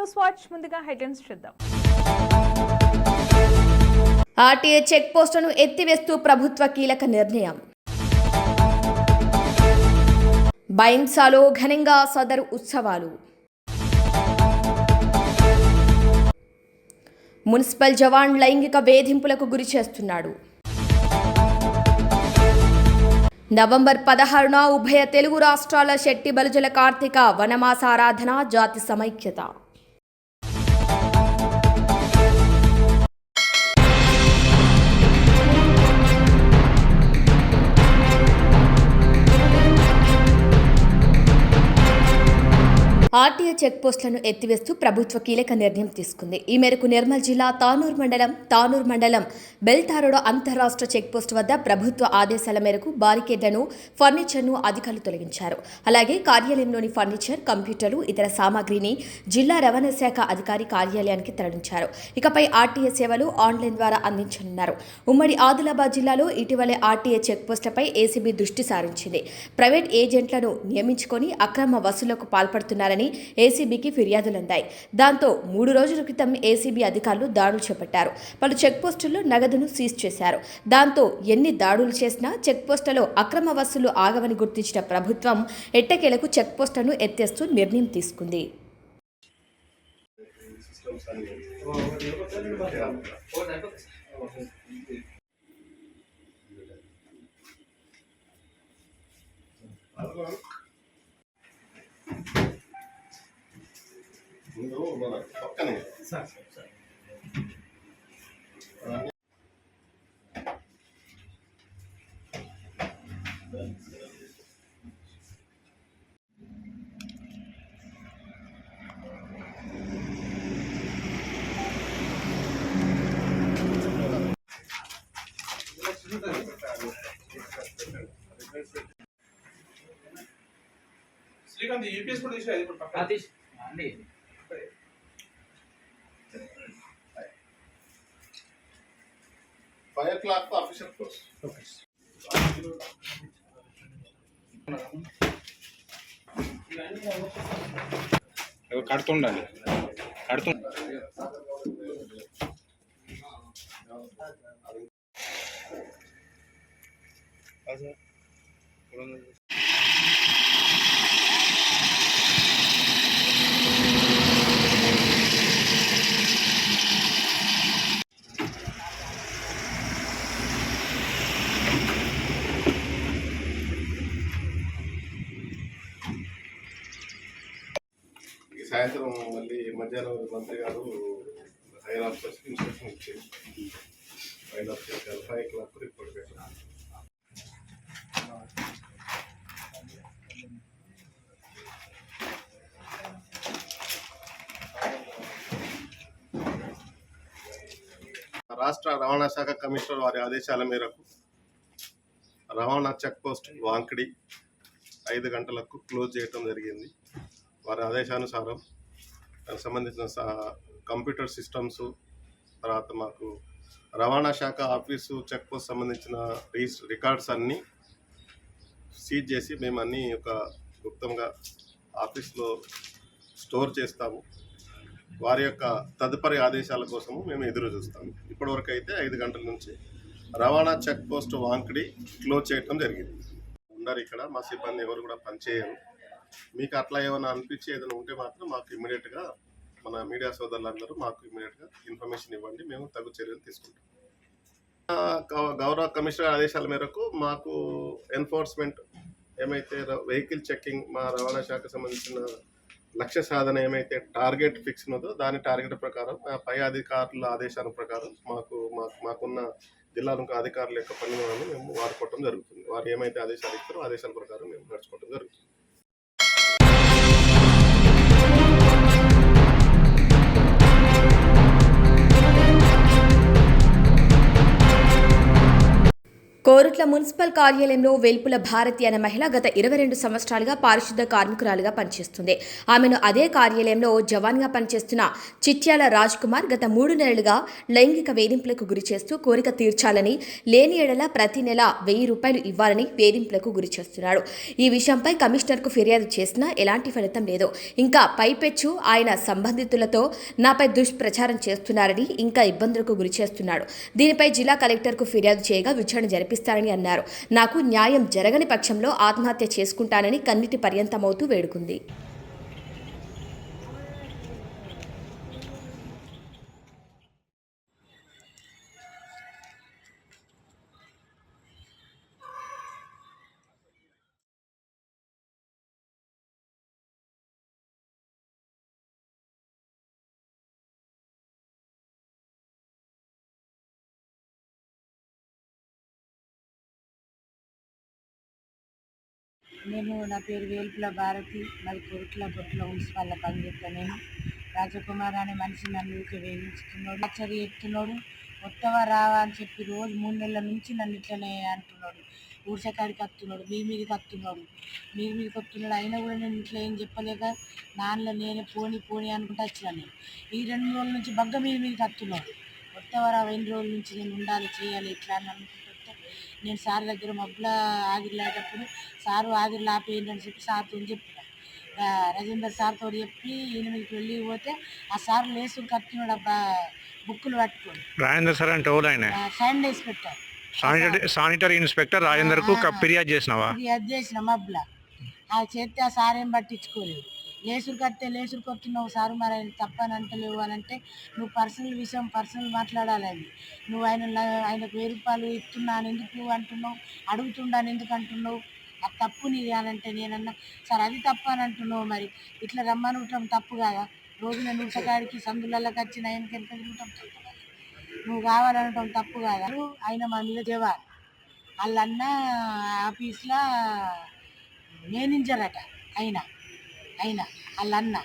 News watch ముందుగా headlines చూద్దాం. RTA check పోస్టును ఎత్తివేస్తూ ప్రభుత్వ కీలక నిర్ణయం. బైన్సాలో ఘనంగా సదరు ఉత్సవాలు. మున్సిపల్ జవాన్ లైంగిక వేధింపులకు గురి చేస్తున్నాడు. నవంబర్ పదహారున ఉభయ తెలుగు రాష్ట్రాల శెట్టి బలుజల కార్తీక వనమాసారాధన జాతి సమైక్యత. ఆర్టీఏ చెక్పోస్టులను ఎత్తివేస్తూ ప్రభుత్వ కీలక నిర్ణయం తీసుకుంది. ఈ మేరకు నిర్మల్ జిల్లా తానూర్ మండలం తానూర్ మండలం బెల్తారోడ అంతర్రాష్ట్ర చెక్పోస్ట్ వద్ద ప్రభుత్వ ఆదేశాల మేరకు బారికేడ్లను ఫర్నిచర్ను అధికారులు తొలగించారు. అలాగే కార్యాలయంలోని ఫర్నిచర్ కంప్యూటర్లు ఇతర సామాగ్రిని జిల్లా రవాణా శాఖ అధికారి కార్యాలయానికి తరలించారు. ఇకపై ఆర్టీఏ సేవలు ఆన్లైన్ ద్వారా అందించనున్నారు. ఉమ్మడి ఆదిలాబాద్ జిల్లాలో ఇటీవలే ఆర్టీఏ చెక్పోస్టులపై ఏసీబీ దృష్టి సారించింది. ప్రైవేట్ ఏజెంట్లను నియమించుకొని అక్రమ వసూళ్ళకు పాల్పడుతున్నారని ఏసీబీకి ఫిర్యాదులందాయి. దాంతో మూడు రోజుల క్రితం ఏసీబీ అధికారులు దాడులు చేపట్టారు. పలు చెక్పోస్టుల్లో నగదును సీజ్ చేశారు. దాంతో ఎన్ని దాడులు చేసినా చెక్పోస్టులో అక్రమ వసూలు ఆగవని గుర్తించిన ప్రభుత్వం ఎట్టకేలకు చెక్పోస్టును ఎత్తేస్తూ నిర్ణయం తీసుకుంది. ముందు మన పక్కనే. శ్రీకాంత్ యూపీఎస్ కూడా తీసి అది కూడా పక్కన. Five o'clock official close ఏదో కడుతుండాలి కడుతు సాయంత్రం మళ్ళీ మధ్యాహ్నం మంత్రి గారు హైర్ ఆఫీసర్స్కి ఇన్స్ట్రక్షన్ ఇచ్చారు five officer five clock report పెట్టారు రాష్ట్ర రవాణా శాఖ కమిషనర్ వారి ఆదేశాల మేరకు రవాణా చెక్ పోస్ట్ వాంకిడి ఐదు గంటలకు క్లోజ్ చేయటం జరిగింది. వారి ఆదేశానుసారం దానికి సంబంధించిన కంప్యూటర్ సిస్టమ్స్ తర్వాత మాకు రవాణా శాఖ ఆఫీసు చెక్ పోస్ట్ సంబంధించిన రీస్ రికార్డ్స్ అన్నీ సీజ్ చేసి మేము అన్నీ ఒక గుప్తంగా ఆఫీస్లో స్టోర్ చేస్తాము. వారి యొక్క తదుపరి ఆదేశాల కోసము మేము ఎదురు చూస్తాము ఇప్పటివరకు అయితే ఐదు గంటల నుంచి రవాణా చెక్ పోస్ట్ వాంకిడి క్లోజ్ చేయటం జరిగింది. ఉన్నారు ఇక్కడ మా సిబ్బంది ఎవరు కూడా పనిచేయరు. మీకు అట్లా ఏమైనా అనిపించి ఏదైనా ఉంటే మాత్రం మాకు ఇమ్మీడియట్గా మన మీడియా సోదరులందరూ మాకు ఇమ్మీడియట్గా ఇన్ఫర్మేషన్ ఇవ్వండి. మేము తగు చర్యలు తీసుకుంటాం. గౌ- గౌరవ కమిషనర్ ఆదేశాల మేరకు మాకు ఎన్ఫోర్స్మెంట్ ఏమైతే వెహికల్ చెక్కింగ్ మా రవాణా శాఖ సంబంధించిన లక్ష్య సాధన ఏమైతే టార్గెట్ ఫిక్స్ ఉన్నదో దాని టార్గెట్ ప్రకారం పై అధికారుల ఆదేశాల ప్రకారం మాకు మాకు మాకున్న జిల్లాలో అధికారుల యొక్క పనులను మేము వాడుకోవటం జరుగుతుంది. వారు ఏమైతే ఆదేశాలు ఇస్తారో ఆదేశాల ప్రకారం మేము నడుచుకోవటం జరుగుతుంది. కోరుట్ల మున్సిపల్ కార్యాలయంలో వెల్పుల భారతి అనే మహిళ గత ఇరవై రెండు సంవత్సరాలుగా పారిశుద్ధ కార్మికురాలుగా పనిచేస్తుంది. ఆమెను అదే కార్యాలయంలో జవాన్గా పనిచేస్తున్న చిట్యాల రాజ్ కుమార్ గత మూడు నెలలుగా లైంగిక వేధింపులకు గురి చేస్తూ కోరిక తీర్చాలని లేని ఏడల ప్రతి నెల వెయ్యి రూపాయలు ఇవ్వాలని వేధింపులకు గురి చేస్తున్నాడు. ఈ విషయంపై కమిషనర్కు ఫిర్యాదు చేసినా ఎలాంటి ఫలితం లేదు. ఇంకా పైపెచ్చు ఆయన సంబంధితులతో నాపై దుష్ప్రచారం చేస్తున్నారని ఇంకా ఇబ్బందులకు గురి చేస్తున్నాడు. దీనిపై జిల్లా కలెక్టర్కు ఫిర్యాదు చేయగా విచారణ జరిపి జరిపిస్తారని అన్నారు. నాకు న్యాయం జరగని పక్షంలో ఆత్మహత్య చేసుకుంటానని కన్నిటి పర్యంతమవుతూ వేడుకుంది. నేను నా పేరు వేల్పుల భారతి మరి కొరుట్ల బొట్ల మున్సిపాల్లో పనిచేస్తాను నేను. రాజకుమార్ అనే మనిషి నన్ను ఊరికే వేధించుతున్నాడు అచ్చరి ఎత్తున్నాడు వస్తావా రావా అని చెప్పి రోజు మూడు నెలల నుంచి నన్ను ఇట్లనే అంటున్నాడు. ఊర్చకాడికి వస్తున్నాడు మీ మీదకి వస్తున్నాడు మీ మీదకి వస్తున్నాడు అయినా కూడా నేను ఇట్లా ఏం చెప్పలేక నాన్నలో నేనే పోని పోని అనుకుంటా వచ్చినా నేను. ఈ రెండు రోజుల నుంచి బగ్గ మీద మీదకి వస్తున్నాడు వస్తావా రావా ఎన్ని రోజుల నుంచి నేను ఉండాలి చేయాలి ఇట్లా అని నేను సార్ దగ్గర మబ్బుల ఆగిరిలేటప్పుడు సారు ఆగిరిలో ఆపేయండి అని చెప్పి సార్తో చెప్పిన. రాజేందర్ సార్తో చెప్పి ఎనిమిదికి వెళ్ళి పోతే ఆ సార్ లేసు కట్టినాడు అబ్బా బుక్కులు పట్టుకొని. రాజేందర్ సార్ అంటే వేసి పెట్టారు. శానిటరీ శానిటరీ ఇన్స్పెక్టర్ రాజేందర్కు ఆ. ఫిర్యాదు చేసినావా? అది చేసిన మబ్బుల. ఆ చేస్తే ఆ సార్ ఏం పట్టించుకోలేదు. లేసురు కడితే లేసురు కొడుతున్నావు సారు మరి ఆయన తప్పని అంటలేవు అని అంటే నువ్వు పర్సనల్ విషయం పర్సనల్ మాట్లాడాలి అది. నువ్వు ఆయన ఆయనకు వెయ్యి రూపాయలు ఇస్తున్నాను ఎందుకు అంటున్నావు? అడుగుతుండాను ఎందుకు అంటున్నావు? అది తప్పు నీది అని అంటే నేనన్నా సార్ అది తప్పు అని అంటున్నావు మరి. ఇట్లా రమ్మనటం తప్పు కదా? రోజు నేను ఉసకాడికి సందులలోకి వచ్చి నయన్ ఎంత తిరుగుతాం తప్పు కదా? నువ్వు కావాలనటం తప్పు కదా? ఆయన మా మీద జవాన్ వాళ్ళన్న ఆఫీస్లో మేనేజర్ అట అయినా అయినా వాళ్ళన్న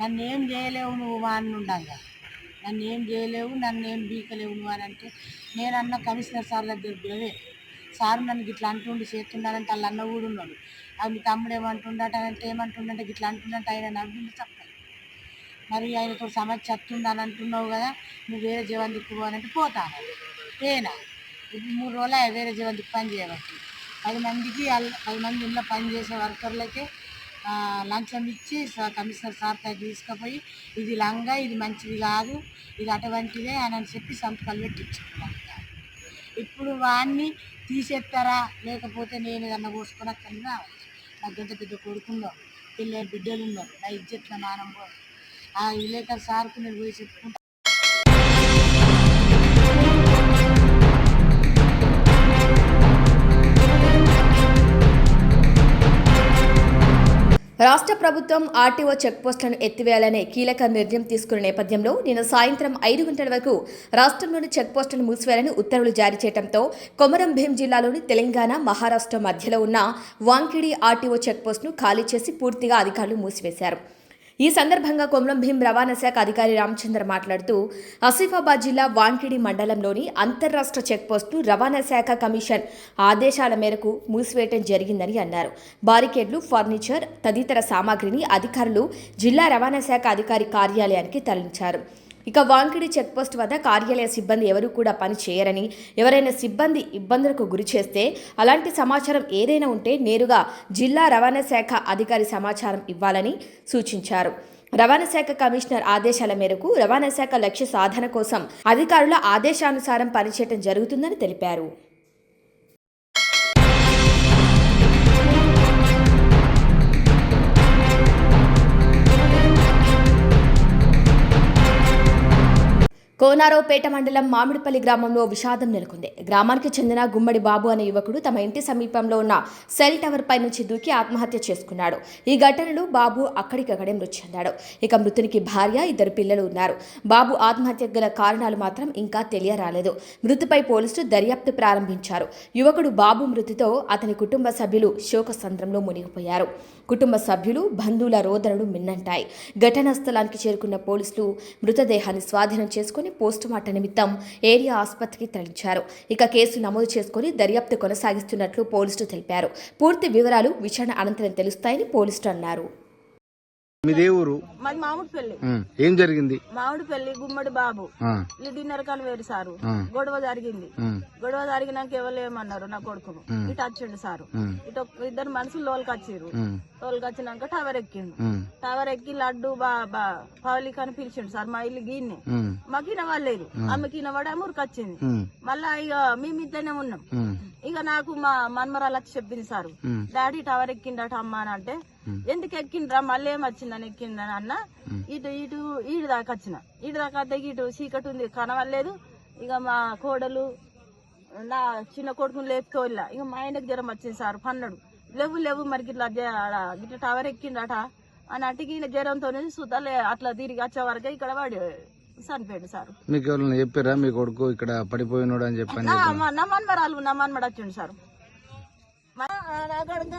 నన్ను ఏం చేయలేవు నువ్వు మా అన్న ఉండగా. నన్ను ఏం చేయలేవు నన్ను ఏం బీకలేవు నువ్వు అని అంటే నేను అన్న కమిషనర్ సార్ దగ్గర పోవే సార్ నన్ను ఇట్లా అంటుండి చేస్తున్నానంటే వాళ్ళ అన్న కూడా ఉన్నాడు. అది మీ తమ్ముడు ఏమంటుండట అంటే ఏమంటుండంటే ఇట్లా అంటుండంటే ఆయన నవ్వింది తప్పదు మరి ఆయనతో సమస్య వస్తుందని అంటున్నావు కదా నువ్వు వేరే జీవన్ దిక్కు అంటే పోతాను పోయినా ఇప్పుడు మూడు రోజులు వేరే జీవన దిక్కు పని చేయవచ్చు పది మందికి వాళ్ళు పది మంది ఇంట్లో పని చేసే వర్కర్లకే లంచం ఇచ్చి కమిషనర్ సార్ తీసుకుపోయి ఇది లంగా ఇది మంచిది కాదు ఇది అటువంటిదే అని అని చెప్పి సంతకాలు పెట్టించుకున్నాను ఇప్పుడు వాడిని తీసేస్తారా లేకపోతే నేను ఏదన్నా కోసుకొని అక్కడికి నాకు ఎంత పెద్ద కొడుకుందో పిల్లలు బిడ్డలు ఉన్నారు నా ఇజ్జట్ల మానం ఆ విలేకరు సార్కు నేను పోయి చెప్పుకుంటా రాష్ట్ర ప్రభుత్వం ఆర్టీఓ చెక్పోస్టులను ఎత్తివేయాలనే కీలక నిర్ణయం తీసుకున్న నేపథ్యంలో నిన్న సాయంత్రం ఐదు గంటల వరకు రాష్ట్రంలోని చెక్పోస్టులను మూసివేయాలని ఉత్తర్వులు జారీ చేయడంతో కొమరం భీం జిల్లాలోని తెలంగాణ మహారాష్ట్ర మధ్యలో ఉన్న వాంకిడి ఆర్టీఓ చెక్పోస్టును ఖాళీ చేసి పూర్తిగా అధికారులు మూసివేశారు. ఈ సందర్భంగా కొమరం భీం రవాణా శాఖ అధికారి రామచంద్ర మాట్లాడుతూ ఆసిఫాబాద్ జిల్లా వాంకిడి మండలంలోని అంతర్రాష్ట్ర చెక్పోస్టు రవాణా శాఖ కమిషన్ ఆదేశాల మేరకు మూసివేయటం జరిగిందని అన్నారు. బారికేడ్లు ఫర్నిచర్ తదితర సామాగ్రిని అధికారులు జిల్లా రవాణా శాఖ అధికారి కార్యాలయానికి తరలించారు. ఇక వాంకిడి చెక్పోస్ట్ వద్ద కార్యాలయ సిబ్బంది ఎవరూ కూడా పని చేయరని ఎవరైనా సిబ్బంది ఇబ్బందులకు గురి చేస్తే అలాంటి సమాచారం ఏదైనా ఉంటే నేరుగా జిల్లా రవాణా శాఖ అధికారి సమాచారం ఇవ్వాలని సూచించారు. రవాణా శాఖ కమిషనర్ ఆదేశాల మేరకు రవాణా శాఖ లక్ష్య సాధన కోసం అధికారుల ఆదేశానుసారం పనిచేయడం జరుగుతుందని తెలిపారు. కోనారావుపేట మండలం మామిడిపల్లి గ్రామంలో విషాదం నెలకొంది. గ్రామానికి చెందిన గుమ్మడి బాబు అనే యువకుడు తమ ఇంటి సమీపంలో ఉన్న సెల్ టవర్ పై నుంచి దూకి ఆత్మహత్య చేసుకున్నాడు. ఈ ఘటనలో బాబు అక్కడికక్కడే మృతి చెందాడు. ఇక మృతునికి భార్య ఇద్దరు పిల్లలు ఉన్నారు. బాబు ఆత్మహత్యకు గల కారణాలు మాత్రం ఇంకా తెలియరాలేదు. మృతిపై పోలీసులు దర్యాప్తు ప్రారంభించారు. యువకుడు బాబు మృతితో అతని కుటుంబ సభ్యులు శోక సంద్రంలో మునిగిపోయారు. కుటుంబ సభ్యులు బంధువుల రోదనలు మిన్నంటాయి. ఘటనా స్థలానికి చేరుకున్న పోలీసులు మృతదేహాన్ని స్వాధీనం చేసుకుని తీసుకుని పోస్టుమార్టం నిమిత్తం ఏరియా ఆసుపత్రికి తరలించారు. ఇక కేసు నమోదు చేసుకుని దర్యాప్తు కొనసాగిస్తున్నట్లు పోలీసులు తెలిపారు. పూర్తి వివరాలు విచారణ అనంతరం తెలుస్తాయని పోలీసులు అన్నారు. మీదే ఊరు మాది మామిడి పెళ్ళి. ఏం జరిగింది? మామిడి పెళ్ళి గుమ్మడి బాబు. డిన్నర్ కాని వేరు సారు. గొడవ జరిగింది. గొడవ జరిగినాక ఎవరు ఏమన్నారు నా కొడుకును. ఇటు వచ్చిండు సారు. ఇటు ఇద్దరు మనుషులు లోల్కి వచ్చిర్రు ఉమ్, లోల్కి వచ్చినాక టవర్ ఎక్కిండు. టవర్ ఎక్కి లడ్డు బా బా పౌలిక్ అని పిలిచిండు సార్. మా ఇల్లు గీన్నే. మాకు ఇనవాలేదు ఆమెకి ఇనవాడే మురికి వచ్చింది. మళ్ళా ఇక మేము ఇద్దరే ఉన్నాం. ఇక నాకు మా మన్మరాలు వచ్చి చెప్పింది సారు. డాడీ టవర్ ఎక్కిండట అమ్మ అని అంటే ఎందుకు ఎక్కిండ్రా? మళ్ళీ ఏం వచ్చిందని ఎక్కిందని అన్న. ఇటు ఇటు ఈడు దాకా వచ్చిన. ఈడు దాకా అద్దెకి ఇటు చీకటి ఉంది కనవలేదు ఇక మా కోడలు నా చిన్న కొడుకుని లేపుకోలే ఇక మా ఆయనకు జ్వరం వచ్చింది సార్ పన్నడు. లేవు లేవు మరి ఇట్లా ఇట్లా టవర్ ఎక్కిండట అని అంటే ఈయన జ్వరంతో సుతలే అట్లా తిరిగి వచ్చే వరకే ఇక్కడ వాడు చనిపోయాడు సార్. మీకు ఎవరైనా చెప్పారా? మీ కొడుకు ఇక్కడ పడిపోయినాడు అని చెప్పని నా మా- నా మన్మరాలు నా మన్మడ వచ్చిండు సార్. నా కొడుక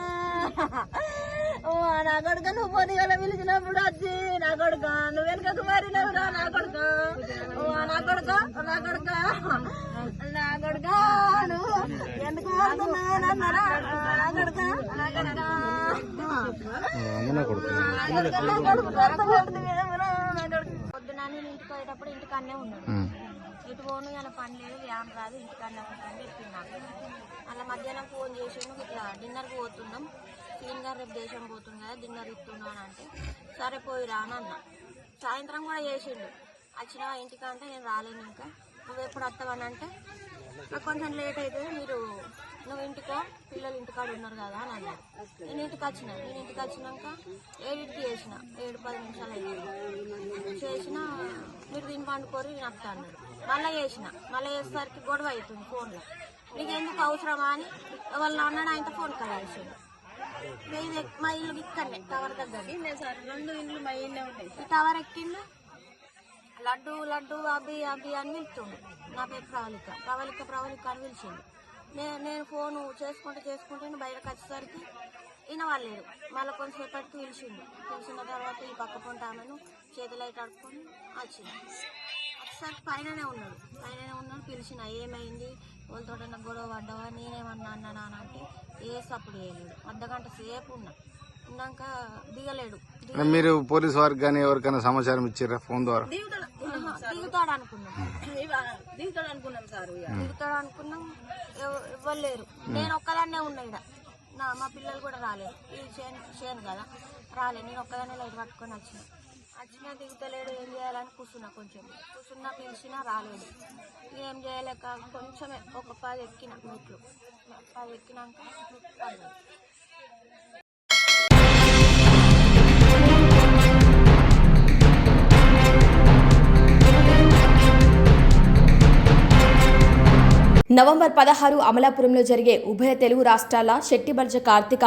ఓ నా కొడుక నువ్వు పిలిచినప్పుడు వచ్చి నా కొడుక నువ్వు వెనకకు మారినవురా నా కొడుక ఓ నా కొడుక నా కొడుక నా కొడుక నువ్వు ఎందుకు మారుతున్నానన్నారా నా కొడుక నా కొడుకు. నా కొడుకు కొడుతుంది ఏమరా నా కొడుకు పొద్దున నేను ఇంటికి పోయేటప్పుడు ఇంటికాడనే ఉన్నాను ఉమ్, ఇటు పోను ఇలా పని లేదు వ్యాన్ రాదు ఇంటికాడనే ఉంటాను చెప్పింది అలా మధ్యాహ్నం ఫోన్ చేసిండు ఇట్లా డిన్నర్కి పోతున్నాం. సీన్ గారు రేపు దేశం పోతుంది కదా డిన్నర్ ఇస్తున్నాను అంటే సరే పోయి రాను అన్న. సాయంత్రం కూడా చేసిండు. వచ్చిన ఇంటికంటే నేను రాలేను ఇంకా. నువ్వు ఎప్పుడు వస్తావని అంటే నాకు కొంచెం లేట్ అవుతుంది మీరు నువ్వు ఇంటికో పిల్లలు ఇంటికాడ ఉన్నారు కదా అని అన్నాడు. నేను ఇంటికి వచ్చిన. నేను ఇంటికి వచ్చినాక ఏడింటికి చేసిన. ఏడు పది నిమిషాలు అయింది. చేసిన మీరు దీన్ని పండుకోరు నేను వస్తా అన్నాడు. మళ్ళీ చేసిన. మళ్ళీ చేసేసరికి గొడవ అవుతుంది ఫోన్లో. నీకు ఎందుకు అవసరమా అని వాళ్ళ అన్నాడు ఆయనతో ఫోన్ ఇది మా ఇల్లు ఇక్కడనే టవర్ దగ్గర రెండు ఇండ్లు మా ఇన్నే ఉంటాయి. ఈ టవర్ ఎక్కిండు. లడ్డు లడ్డు అబ్బి అబ్బి అని పిలుస్తుండు నా పేరు ప్రవళిక. ప్రవళిక ప్రవళిక అని పిలిచిండు. నేను ఫోను చేసుకుంటూ చేసుకుంటే బయటకు వచ్చేసరికి వినవాలేదు మళ్ళీ కొంచెంసేపటికి పిలిచిండు. పిలిచిన తర్వాత ఈ పక్క పొంట ఆమెను చేతులు అయితే అడుక్కొని వచ్చింది వచ్చేసరికి పైననే ఉన్నాడు. పైననే ఉన్నాడు పిలిచిన ఏమైంది? వాళ్ళతో గొడవ పడ్డావా? నేనేమన్నా అన్నానా అని అంటే ఏ సప్పుడు చేయలేడు. అర్ధగంట సేపు ఉన్నా. ఉన్నాక దిగలేడు. దిగ మీరు పోలీస్ వారికి కానీ ఎవరికైనా సమాచారం ఇచ్చారా ఫోన్ ద్వారా? దిగుతాడు అనుకున్నాం దిగుతాడు అనుకున్నాం సార్. దిగుతాడు అనుకున్నాం ఎవ- ఎవ్వరు లేరు. నేను ఒక్కదాన్నే ఉన్నా ఇక్కడ నా మా పిల్లలు కూడా రాలేదు. ఇది చేను చేను కదా. రాలేదు. నేను ఒక్కదాన్నే లైట్ పట్టుకొని వచ్చిన. వచ్చినా దిగుతలేడు. ఏం చేయాలని కూర్చున్నా కొంచెం. కూర్చున్నా పిలిచినా రాలేదు. ఏం చేయలేక కొంచెమే ఒక పది ఎక్కిన మెట్లు పది ఎక్కినాక నవంబర్ పదహారు అమలాపురంలో జరిగే ఉభయ తెలుగు రాష్ట్రాల శెట్టిబర్జ కార్తీక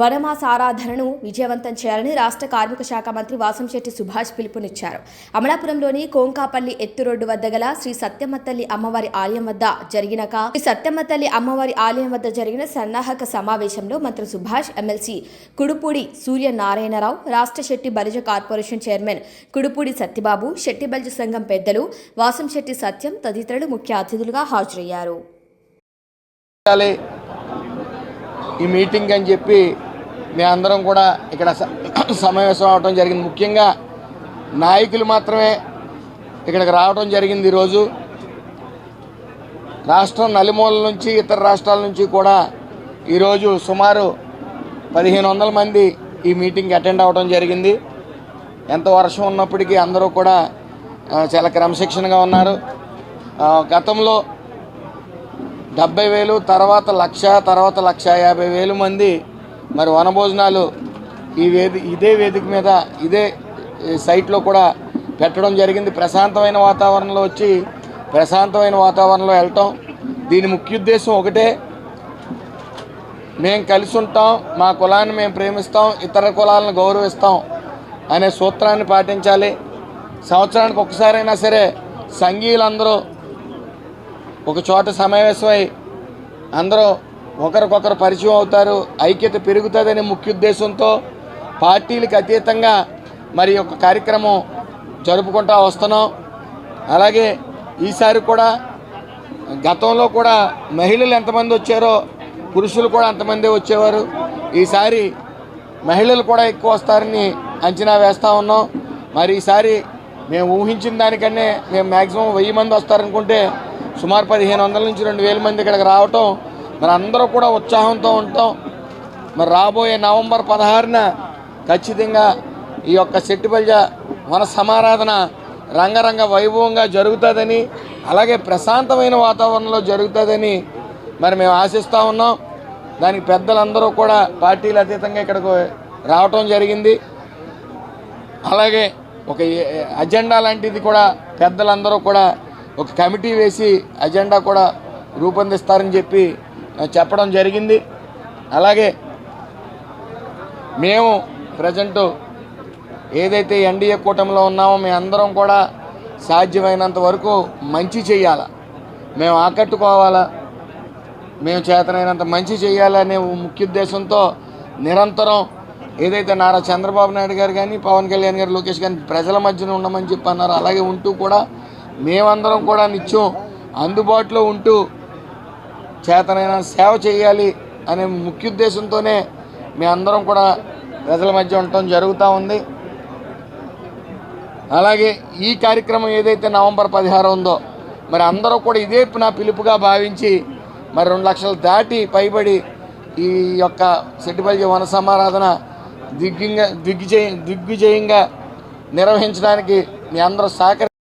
వనమాస ఆరాధనను విజయవంతం చేయాలని రాష్ట్ర కార్మిక శాఖ మంత్రి వాసంశెట్టి సుభాష్ పిలుపునిచ్చారు. అమలాపురంలోని కోంకాపల్లి ఎత్తు రోడ్డు వద్ద గల శ్రీ సత్యమ్మతల్లి అమ్మవారి ఆలయం వద్ద జరిగిన శ్రీ సత్యమ్మతల్లి అమ్మవారి ఆలయం వద్ద జరిగిన సన్నాహక సమావేశంలో మంత్రి సుభాష్ ఎమ్మెల్సీ కుడుపూడి సూర్యనారాయణరావు రాష్ట్ర శెట్టి బలిజ కార్పొరేషన్ చైర్మన్ కుడుపూడి సత్యబాబు శెట్టి బలిజ సంఘం పెద్దలు వాసంశెట్టి సత్యం తదితరులు ముఖ్య అతిథులుగా హాజరయ్యారు. ఈ మీటింగ్ అని చెప్పి మేమందరం కూడా ఇక్కడ స- సమావేశం అవడం జరిగింది. ముఖ్యంగా నాయకులు మాత్రమే ఇక్కడికి రావడం జరిగింది ఈరోజు. రాష్ట్రం నలుమూలల నుంచి ఇతర రాష్ట్రాల నుంచి కూడా ఈరోజు సుమారు పదిహేను వందల మంది ఈ మీటింగ్కి అటెండ్ అవ్వడం జరిగింది. ఎంత వర్షం ఉన్నప్పటికీ అందరూ కూడా చాలా క్రమశిక్షణగా ఉన్నారు. గతంలో డెబ్బై వేలు తర్వాత లక్ష తర్వాత లక్ష యాభై వేలు మంది మరి వనభోజనాలు ఈ వేది ఇదే వేదిక మీద ఇదే సైట్లో కూడా పెట్టడం జరిగింది. ప్రశాంతమైన వాతావరణంలో వచ్చి ప్రశాంతమైన వాతావరణంలో వెళ్ళటం దీని ముఖ్య ఉద్దేశం ఒకటే. మేము కలిసి ఉంటాం మా కులాన్ని మేము ప్రేమిస్తాం ఇతర కులాలను గౌరవిస్తాం అనే సూత్రాన్ని పాటించాలి. సంవత్సరానికి ఒకసారైనా సరే సంఘీయులందరూ ఒక చోట సమావేశమై అందరూ ఒకరికొకరు పరిచయం అవుతారు ఐక్యత పెరుగుతుందనే ముఖ్య ఉద్దేశంతో పార్టీలకు అతీతంగా మరి ఒక కార్యక్రమం జరుపుకుంటూ వస్తున్నాం. అలాగే ఈసారి కూడా గతంలో కూడా మహిళలు ఎంతమంది వచ్చారో పురుషులు కూడా అంతమందే వచ్చేవారు. ఈసారి మహిళలు కూడా ఎక్కువ వస్తారని అంచనా వేస్తూ ఉన్నాం. మరి ఈసారి మేము ఊహించిన దానికన్నా మేము మ్యాక్సిమం వెయ్యి మంది వస్తారనుకుంటే సుమారు పదిహేను వందల నుంచి రెండు వేల మంది ఇక్కడికి రావటం మరి అందరూ కూడా ఉత్సాహంతో ఉంటాం. మరి రాబోయే నవంబర్ పదహారున ఖచ్చితంగా ఈ యొక్క సెట్టిబల్జ వన సమారాధన రంగరంగ వైభవంగా జరుగుతుందని అలాగే ప్రశాంతమైన వాతావరణంలో జరుగుతుందని మరి మేము ఆశిస్తూ ఉన్నాం. దానికి పెద్దలందరూ కూడా పార్టీలు అతీతంగా ఇక్కడికి రావటం జరిగింది. అలాగే ఒక ఏ- అజెండా లాంటిది కూడా పెద్దలందరూ కూడా ఒక కమిటీ వేసి అజెండా కూడా రూపొందిస్తారని చెప్పి చెప్పడం జరిగింది. అలాగే మేము ప్రజెంటు ఏదైతే ఎన్డీఏ కూటమిలో ఉన్నామో మేము అందరం కూడా సాధ్యమైనంత వరకు మంచి చేయాలా మేము ఆకట్టుకోవాలా. మేము చేతనైనంత మంచి చేయాలనే ముఖ్య ఉద్దేశంతో నిరంతరం ఏదైతే నారా చంద్రబాబు నాయుడు గారు కానీ పవన్ కళ్యాణ్ గారు లోకేష్ గారిని ప్రజల మధ్యన ఉండమని చెప్పి అన్నారు అలాగే ఉంటూ కూడా మేమందరం కూడా నిత్యం అందుబాటులో ఉంటూ చేతనైనా సేవ చేయాలి అనే ముఖ్య ఉద్దేశంతోనే మేమందరం కూడా ప్రజల మధ్య ఉండటం జరుగుతూ ఉంది. అలాగే ఈ కార్యక్రమం ఏదైతే నవంబర్ పదిహారు ఉందో మరి అందరూ కూడా ఇదే నా పిలుపుగా భావించి మరి రెండు లక్షలు దాటి పైబడి ఈ యొక్క సెట్టిపల్లి వన సమారాధన దిగ్గింగా దిగ్విజయ దిగ్విజయంగా నిర్వహించడానికి మీ అందరూ సహకరి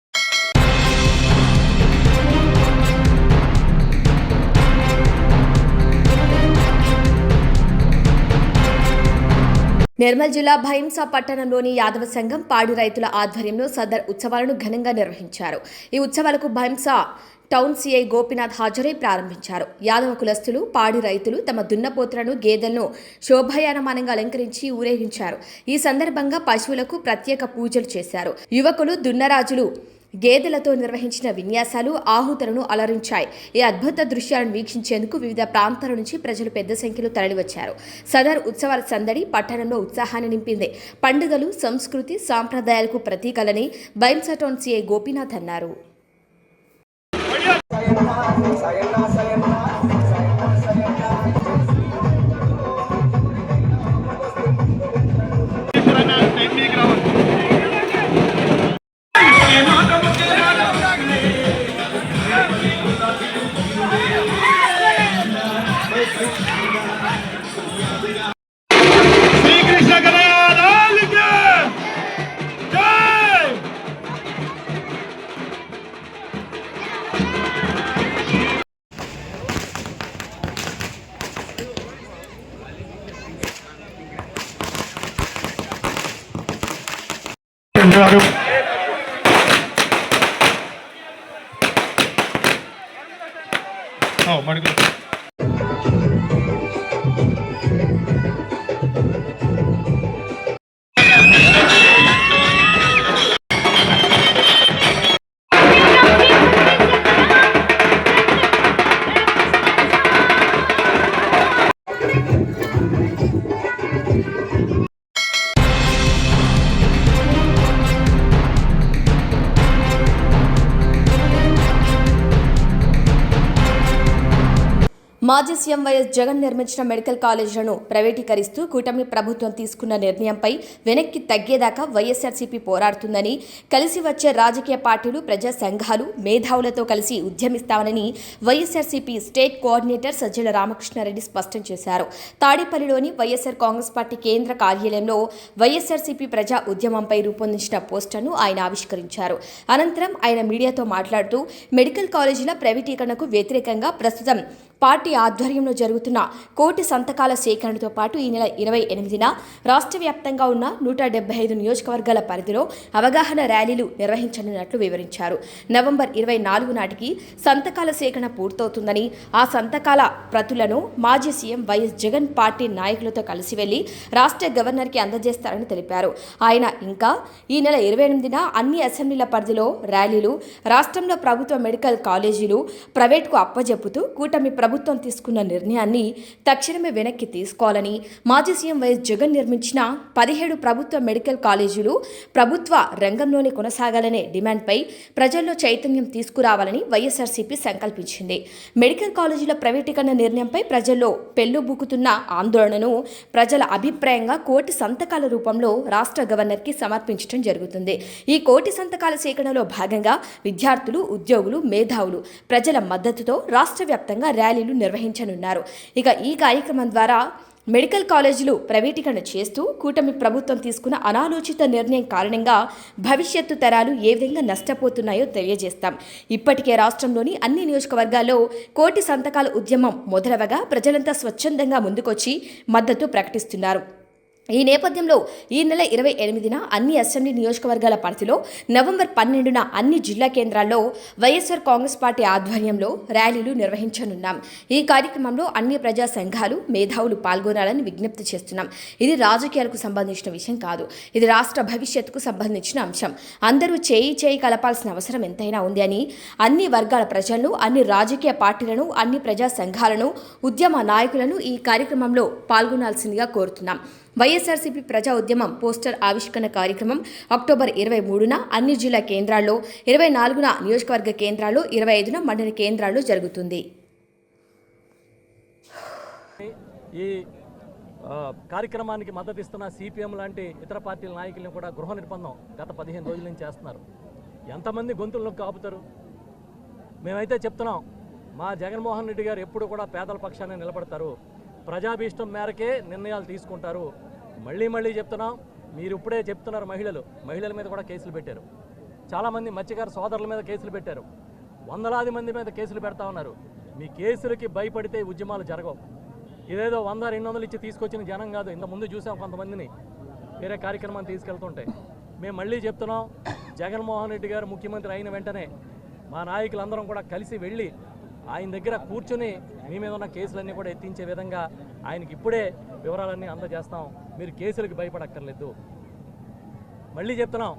నిర్మల్ జిల్లా భైంసా పట్టణంలోని యాదవ సంఘం పాడి రైతుల ఆధ్వర్యంలో సదర్ ఉత్సవాలను ఘనంగా నిర్వహించారు. ఈ ఉత్సవాలకు భైంసా టౌన్ సిఐ గోపినాథ్ హాజరై ప్రారంభించారు. యాదవ కులస్తులు పాడి రైతులు తమ దున్నపోతులను గేదెలను శోభాయానమానంగా అలంకరించి ఊరేగించారు. ఈ సందర్భంగా పశువులకు ప్రత్యేక పూజలు చేశారు. యువకులు దున్నరాజులు గేదెలతో నిర్వహించిన విన్యాసాలు ఆహుతులను అలరించాయి. ఈ అద్భుత దృశ్యాలను వీక్షించేందుకు వివిధ ప్రాంతాల నుంచి ప్రజలు పెద్ద సంఖ్యలో తరలివచ్చారు. సదర్ ఉత్సవాల సందడి పట్టణంలో ఉత్సాహాన్ని నింపింది. పండుగలు సంస్కృతి సాంప్రదాయాలకు ప్రతీకలని బైంసటౌన్ సిఐ గోపీనాథ్ అన్నారు. మాజీ సీఎం వైఎస్ జగన్ నిర్మించిన మెడికల్ కాలేజీలను ప్రైవేటీకరిస్తూ కూటమి ప్రభుత్వం తీసుకున్న నిర్ణయంపై వెనక్కి తగ్గేదాకా వైఎస్ఆర్సీపీ పోరాడుతుందని కలిసి వచ్చే రాజకీయ పార్టీలు ప్రజా సంఘాలు మేధావులతో కలిసి ఉద్యమిస్తామని వైఎస్ఆర్సీపీ స్టేట్ కోఆర్డినేటర్ సజ్జల రామకృష్ణారెడ్డి స్పష్టం చేశారు. తాడేపల్లిలోని వైఎస్ఆర్ కాంగ్రెస్ పార్టీ కేంద్ర కార్యాలయంలో వైఎస్ఆర్సీపీ ప్రజా ఉద్యమంపై రూపొందించిన పోస్టర్ను ఆయన ఆవిష్కరించారు. అనంతరం ఆయన మీడియాతో మాట్లాడుతూ మెడికల్ కాలేజీల ప్రైవేటీకరణకు వ్యతిరేకంగా ప్రస్తుతం పార్టీ ఆధ్వర్యంలో జరుగుతున్న కోటి సంతకాల సేకరణతో పాటు ఈ నెల ఇరవై ఎనిమిదిన రాష్ట్ర వ్యాప్తంగా ఉన్న నూట డెబ్బై ఐదు నియోజకవర్గాల పరిధిలో అవగాహన ర్యాలీలు నిర్వహించనున్నట్లు వివరించారు. నవంబర్ ఇరవై నాలుగు నాటికి సంతకాల సేకరణ పూర్తవుతుందని ఆ సంతకాల ప్రతులను మాజీ సీఎం వైఎస్ జగన్ పార్టీ నాయకులతో కలిసి వెళ్ళి రాష్ట్ర గవర్నర్కి అందజేస్తారని తెలిపారు. ఆయన ఇంకా ఈ నెల ఇరవై ఎనిమిదిన అన్ని అసెంబ్లీల పరిధిలో ర్యాలీలు రాష్ట్రంలో ప్రభుత్వ మెడికల్ కాలేజీలు ప్రైవేట్కు అప్పజెప్పుతూ కూటమి ప్రభుత్వం తీసుకున్న నిర్ణయాన్ని తక్షణమే వెనక్కి తీసుకోవాలని మాజీ సీఎం వైఎస్ జగన్ నిర్మించిన పదిహేడు ప్రభుత్వ మెడికల్ కాలేజీలు ప్రభుత్వ రంగంలోనే కొనసాగాలనే డిమాండ్పై ప్రజల్లో చైతన్యం తీసుకురావాలని వైఎస్ఆర్సీపీ సంకల్పించింది. మెడికల్ కాలేజీల ప్రైవేటీకరణ నిర్ణయంపై ప్రజల్లో పెళ్ళుబుకుతున్న ఆందోళనను ప్రజల అభిప్రాయంగా కోటి సంతకాల రూపంలో రాష్ట్ర గవర్నర్కి సమర్పించడం జరుగుతుంది. ఈ కోటి సంతకాల సేకరణలో భాగంగా విద్యార్థులు ఉద్యోగులు మేధావులు ప్రజల మద్దతుతో రాష్ట్ర వ్యాప్తంగా ర్యాలీలు నిర్వహించనున్నారు. ఇక ఈ కార్యక్రమం ద్వారా మెడికల్ కాలేజీలు ప్రైవేటీకరణ చేస్తూ కూటమి ప్రభుత్వం తీసుకున్న అనాలోచిత నిర్ణయం కారణంగా భవిష్యత్తు తరాలు ఏ విధంగా నష్టపోతున్నాయో తెలియజేస్తాం. ఇప్పటికే రాష్ట్రంలోని అన్ని నియోజకవర్గాల్లో కోటి సంతకాల ఉద్యమం మొదలవగా ప్రజలంతా స్వచ్ఛందంగా ముందుకొచ్చి మద్దతు ప్రకటిస్తున్నారు. ఈ నేపథ్యంలో ఈ నెల ఇరవై ఎనిమిదిన అన్ని అసెంబ్లీ నియోజకవర్గాల పరిధిలో నవంబర్ పన్నెండున అన్ని జిల్లా కేంద్రాల్లో వైఎస్ఆర్ కాంగ్రెస్ పార్టీ ఆధ్వర్యంలో ర్యాలీలు నిర్వహించనున్నాం. ఈ కార్యక్రమంలో అన్ని ప్రజా సంఘాలు మేధావులు పాల్గొనాలని విజ్ఞప్తి చేస్తున్నాం. ఇది రాజకీయాలకు సంబంధించిన విషయం కాదు. ఇది రాష్ట్ర భవిష్యత్తుకు సంబంధించిన అంశం. అందరూ చేయి చేయి కలపాల్సిన అవసరం ఎంతైనా ఉంది అని అన్ని వర్గాల ప్రజలను అన్ని రాజకీయ పార్టీలను అన్ని ప్రజా సంఘాలను ఉద్యమ నాయకులను ఈ కార్యక్రమంలో పాల్గొనాల్సిందిగా కోరుతున్నాం. వైఎస్ఆర్సీపీ ప్రజా ఉద్యమం పోస్టర్ ఆవిష్కరణ కార్యక్రమం అక్టోబర్ ఇరవై మూడున అన్ని జిల్లా కేంద్రాల్లో ఇరవై నాలుగున నియోజకవర్గ కేంద్రాల్లో ఇరవై ఐదున మండల కేంద్రాల్లో జరుగుతుంది. ఈ కార్యక్రమానికి మద్దతు ఇస్తున్న సిపిఎం లాంటి ఇతర పార్టీల నాయకులను కూడా గృహ నిర్బంధం గత పదిహేను రోజుల నుంచి చేస్తున్నారు. ఎంతమంది గొంతులను కాపుతారు మేమైతే చెప్తున్నాం మా జగన్మోహన్ రెడ్డి గారు ఎప్పుడు కూడా పేదల పక్షాన్ని నిలబడతారు. ప్రజాభీష్టం మేరకే నిర్ణయాలు తీసుకుంటారు. మళ్ళీ మళ్ళీ చెప్తున్నాం మీరు ఇప్పుడే చెప్తున్నారు మహిళలు. మహిళల మీద కూడా కేసులు పెట్టారు. చాలామంది మత్స్యకార సోదరుల మీద కేసులు పెట్టారు. వందలాది మంది మీద కేసులు పెడతా ఉన్నారు. మీ కేసులకి భయపడితే ఉద్యమాలు జరగవు. ఇదేదో వంద రెండు వందలు ఇచ్చి తీసుకొచ్చిన జనం కాదు. ఇంత ముందు చూసాం కొంతమందిని. వేరే కార్యక్రమాన్ని తీసుకెళ్తుంటే. మేము మళ్ళీ చెప్తున్నాం జగన్మోహన్ రెడ్డి గారు ముఖ్యమంత్రి అయిన వెంటనే మా నాయకులందరం కూడా కలిసి వెళ్ళి ఆయన దగ్గర కూర్చుని మీ మీద ఉన్న కేసులన్నీ కూడా ఎత్తించే విధంగా ఆయనకి ఇప్పుడే వివరాలన్నీ అందజేస్తాం. మీరు కేసులకు భయపడక్కర్లేదు. మళ్ళీ చెప్తున్నాం.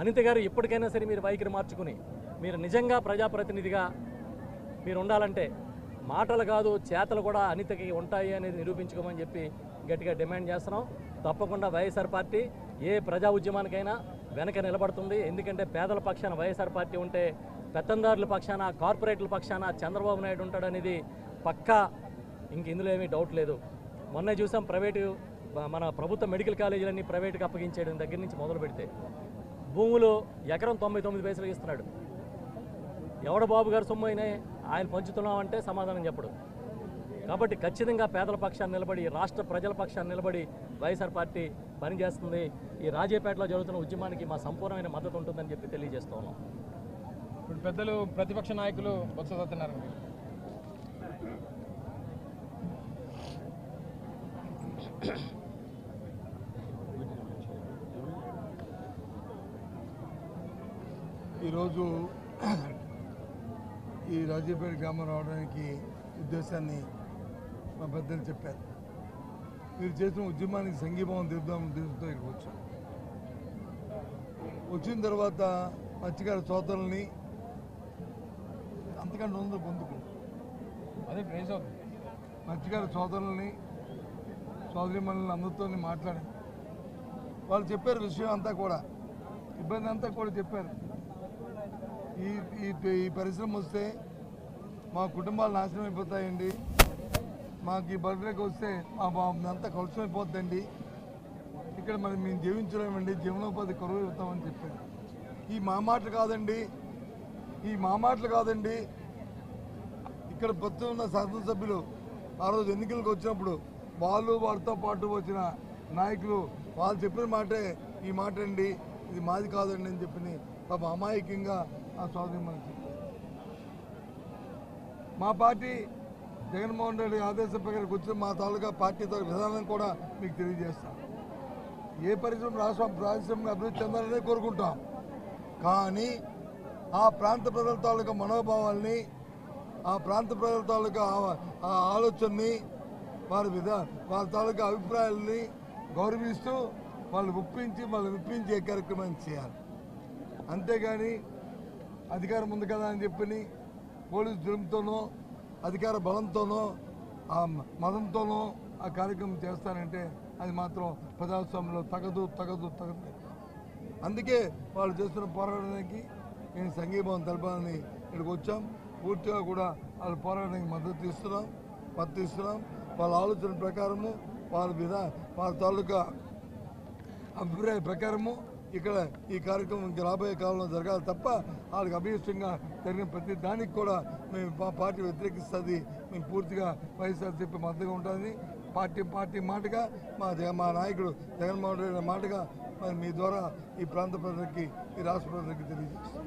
అనిత గారు ఇప్పటికైనా సరే మీరు వైఖరి మార్చుకుని మీరు నిజంగా ప్రజాప్రతినిధిగా మీరు ఉండాలంటే మాటలు కాదు చేతలు కూడా అనితకి ఉంటాయి అనేది నిరూపించుకోమని చెప్పి గట్టిగా డిమాండ్ చేస్తున్నాం. తప్పకుండా వైఎస్ఆర్ పార్టీ ఏ ప్రజా ఉద్యమానికైనా వెనక నిలబడుతుంది. ఎందుకంటే పేదల పక్షాన వైఎస్ఆర్ పార్టీ ఉంటే పెత్తందారుల పక్షాన కార్పొరేట్ల పక్షాన చంద్రబాబు నాయుడు ఉంటాడనేది పక్కా. ఇంక ఇందులో ఏమీ డౌట్ లేదు. మొన్న చూసాం ప్రైవేటు మన ప్రభుత్వ మెడికల్ కాలేజీలన్నీ ప్రైవేట్కి అప్పగించేయడం దగ్గర నుంచి మొదలు పెడితే. భూములు ఎకరం తొంభై తొమ్మిది పైసలు ఇస్తున్నాడు. ఎవడ బాబు గారు సొమ్ము అయినా ఆయన పంచుతున్నామంటే సమాధానం చెప్పడు. కాబట్టి ఖచ్చితంగా పేదల పక్షాన్ని నిలబడి రాష్ట్ర ప్రజల పక్షాన్ని నిలబడి వైఎస్ఆర్ పార్టీ పనిచేస్తుంది. ఈ రాజేపేటలో జరుగుతున్న ఉద్యమానికి మా సంపూర్ణమైన మద్దతు ఉంటుందని చెప్పి తెలియజేస్తూ ఉన్నాం. ఇప్పుడు పెద్దలు ప్రతిపక్ష నాయకులు బొత్స సత్యనారాయణ ఈరోజు ఈ రాజీపేట గ్రామం రావడానికి ఉద్దేశాన్ని మా పెద్దలు చెప్పారు. మీరు చేసిన ఉద్యమానికి సంఘీభావం తీర్థం ఉద్దేశంతో ఇక్కడికి వచ్చాం. వచ్చిన తర్వాత మత్స్యకార సోదరుల్ని అంతకంటే ఉందో గొంతుకు. అదే ప్రేజ్ అవుతుంది. మత్స్యకార సోదరుల్ని సోదరిమణులని అందరితో మాట్లాడి వాళ్ళు చెప్పారు విషయం అంతా కూడా. ఇబ్బంది అంతా కూడా చెప్పారు. ఈ ఈ పరిశ్రమ వస్తే మా కుటుంబాలు నాశనం అయిపోతాయండి. మాకు ఈ బర్త్డేకి వస్తే మా అంతా కలుషం అయిపోద్దండి. ఇక్కడ మరి మేము జీవించలేమండి. జీవనోపాధి కరువు అవుతామని చెప్పారు. ఈ మా మాటలు కాదండి. ఈ మా మాటలు కాదండి. ఇక్కడ ప్రతి ఉన్న శాసనసభ్యులు ఆ రోజు ఎన్నికలకు వచ్చినప్పుడు వాళ్ళు వారితో పాటు వచ్చిన నాయకులు వాళ్ళు చెప్పిన మాటే ఈ మాట అండి. ఇది మాది కాదండి అని చెప్పి పాప అమాయకంగా ఆ స్వాధీనం మనకి మా పార్టీ జగన్మోహన్ రెడ్డి ఆదేశం ప్రకారం వచ్చిన మా తాలూకా పార్టీ తాలూకా విధానం కూడా మీకు తెలియజేస్తాం. ఏ పరిశ్రమ రాష్ట్ర రాష్ట్రం అభివృద్ధి చెందాలనే కోరుకుంటాం. కానీ ఆ ప్రాంత ప్రజల తాలూకా మనోభావాల్ని ఆ ప్రాంత ప్రజల తాలూకా ఆ- ఆలోచనని వారి విధ వారి తాలూకా అభిప్రాయాల్ని గౌరవిస్తూ వాళ్ళు ఒప్పించి వాళ్ళు విప్పించే కార్యక్రమాన్ని చేయాలి. అంతేగాని అధికారం ఉంది కదా అని చెప్పని పోలీసు జులుముతోనో అధికార బలంతోనో ఆ మతంతోనో ఆ కార్యక్రమం చేస్తానంటే అది మాత్రం ప్రజాస్వామ్యంలో తగదు తగదు తగదు. అందుకే వాళ్ళు చేస్తున్న పోరాటానికి నేను సంఘీభావం తెలపాలని ఇక్కడికి వచ్చాం. పూర్తిగా కూడా వాళ్ళ పోరాటానికి మద్దతు ఇస్తున్నాం మద్దతు ఇస్తున్నాం. వాళ్ళ ఆలోచన ప్రకారము వాళ్ళ విధా వాళ్ళ తాలూకా అభిప్రాయ ప్రకారము ఇక్కడ ఈ కార్యక్రమం రాబోయే కాలంలో జరగాలి తప్ప వాళ్ళకి అభిష్టంగా జరిగిన ప్రతి దానికి కూడా మేము మా పార్టీ వ్యతిరేకిస్తుంది. మేము పూర్తిగా వైఎస్ఆర్సీపీ మద్దతుగా ఉంటుంది పార్టీ పార్టీ మాటగా మా మా నాయకుడు జగన్మోహన్ రెడ్డి మాటగా మరి మీ ద్వారా ఈ ప్రాంత ప్రజలకి ఈ రాష్ట్ర ప్రజలకి తెలియజేస్తాం.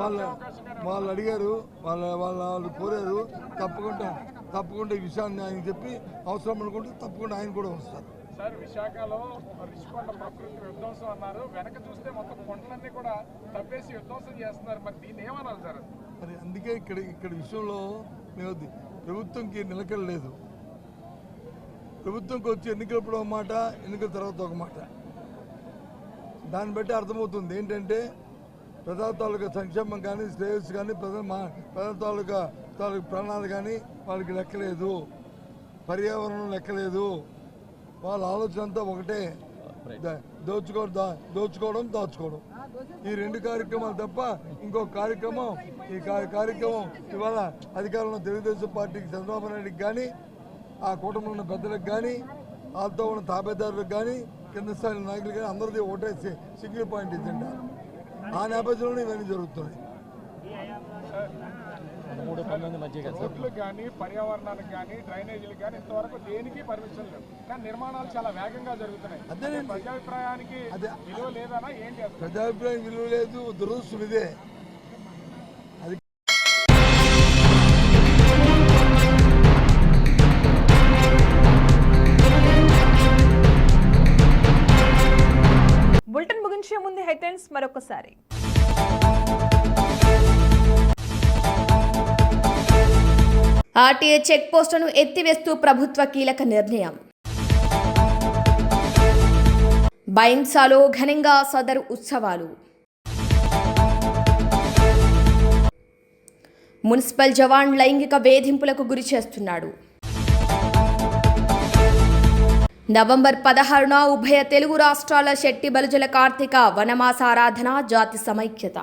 వాళ్ళ వాళ్ళు అడిగారు వాళ్ళ వాళ్ళ వాళ్ళు కోరారు తప్పకుండా తప్పకుండా ఈ విషయాన్ని ఆయన చెప్పి అవసరం అనుకుంటే తప్పకుండా ఆయన కూడా వస్తారు. సార్ విశాఖలో రిషికొండ ప్రకృతి విధ్వంసం అన్నారు. వెనక చూస్తే మొత్తం కొండలన్నీ కూడా తప్పేసి విధ్వంసం చేస్తున్నారు. మరి దీన్ని ఏమనాలి సార్? మరి అందుకే ఇక్కడ ఇక్కడ విషయంలో మేము ప్రభుత్వంకి నిలకడ లేదు ప్రభుత్వంకి వచ్చి ఎన్నికలప్పుడు ఒక మాట ఎన్నికల తర్వాత ఒక మాట. దాన్ని బట్టి అర్థమవుతుంది. ఏంటంటే ప్రజా తాలూకా సంక్షేమం కానీ శ్రేయస్సు కానీ ప్రజా మా ప్రజల తాలూకా తాలూకా ప్రాణాలు కానీ వాళ్ళకి లెక్కలేదు. పర్యావరణం లెక్కలేదు. వాళ్ళ ఆలోచన అంతా ఒకటే. దోచుకోవడం దోచుకో దోచుకోవడం దాచుకోవడం. ఈ రెండు కార్యక్రమాలు తప్ప ఇంకో కార్యక్రమం ఈ కార్యక్రమం ఇవాళ అధికారంలో తెలుగుదేశం పార్టీకి చంద్రబాబు నాయుడుకి కానీ ఆ కూటమిలో ఉన్న పెద్దలకు కానీ వాళ్ళతో ఉన్న తాబేదారులకు కానీ కింద స్థాయి నాయకులు కానీ అందరిది ఒకటే సింగిల్ పాయింట్ ఎజెండా ఆ నేపథ్యంలోనే ఇవన్నీ జరుగుతున్నాయి. మూడు పంతొమ్మిది మధ్య రోడ్లకు కానీ పర్యావరణానికి కానీ డ్రైనేజీలకు కానీ ఇంతవరకు దేనికి పర్మిషన్ లేవు. కానీ నిర్మాణాలు చాలా వేగంగా జరుగుతున్నాయి. అదేనండి. ప్రజాభిప్రాయానికి అదే. విలువ లేదనా ఏంటి అసలు ప్రజాభిప్రాయం విలువ లేదు దురదృష్టం ఇదే. హెడ్లైన్స్ మరొకసారి. ఆర్టీఏ చెక్ పోస్టును ఎత్తివేస్తూ ప్రభుత్వ కీలక నిర్ణయం. బైన్సాలో ఘనంగా సదరు ఉత్సవాలు. మున్సిపల్ జవాన్ లైంగిక వేధింపులకు గురి చేస్తున్నాడు. నవంబర్ పదహారున ఉభయ తెలుగు రాష్ట్రాల శెట్టి బలుజల కార్తీక వనమాసారాధన జాతి సమైక్యత.